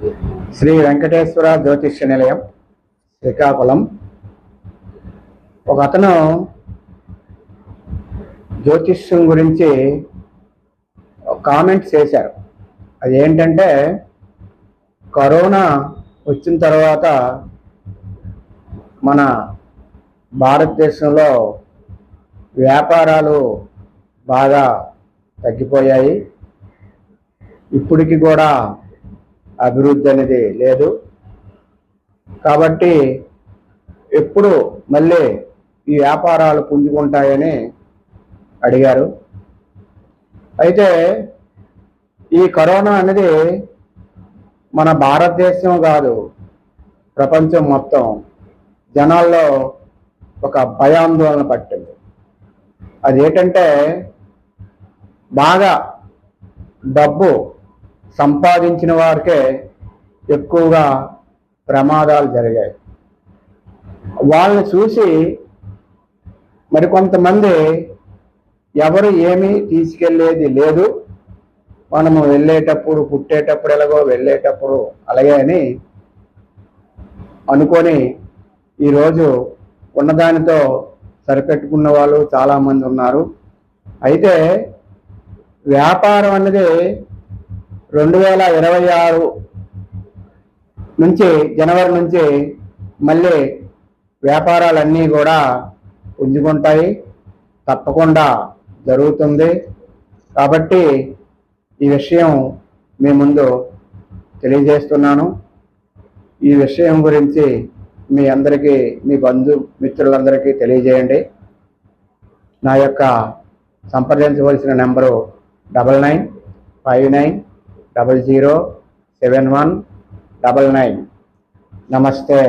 శ్రీ వెంకటేశ్వర జ్యోతిష్య నిలయం శ్రీకాకుళం. ఒక అతను జ్యోతిష్యం గురించి కామెంట్స్ చేశారు. అది ఏంటంటే కరోనా వచ్చిన తర్వాత మన భారతదేశంలో వ్యాపారాలు బాగా తగ్గిపోయాయి. ఇప్పటికి కూడా అభివృద్ధి అనేది లేదు. కాబట్టి ఎప్పుడు మళ్ళీ ఈ వ్యాపారాలు పుంజుకుంటాయని అడిగారు. అయితే ఈ కరోనా అనేది మన భారతదేశం కాదు ప్రపంచం మొత్తం జనాల్లో ఒక భయాందోళన పట్టింది. అది ఏంటంటే బాగా డబ్బు సంపాదించిన వారికే ఎక్కువగా ప్రమాదాలు జరిగాయి. వాళ్ళని చూసి మరికొంతమంది ఎవరు ఏమీ తీసుకెళ్ళేది లేదు. మనము వెళ్ళేటప్పుడు పుట్టేటప్పుడు ఎలాగో వెళ్ళేటప్పుడు అలాగే అని అనుకొని ఈరోజు ఉన్నదానితో సరిపెట్టుకున్న వాళ్ళు చాలామంది ఉన్నారు. అయితే వ్యాపారం అనేది రెండు వేల ఇరవై ఆరు నుంచి జనవరి నుంచి మళ్ళీ వ్యాపారాలన్నీ కూడా పుంజుకుంటాయి. తప్పకుండా జరుగుతుంది. కాబట్టి ఈ విషయం మీ ముందు తెలియజేస్తున్నాను. ఈ విషయం గురించి మీ అందరికీ మీ బంధు మిత్రులందరికీ తెలియజేయండి. నా యొక్క సంప్రదించవలసిన number double nine five nine double zero seven one double nine నమస్తే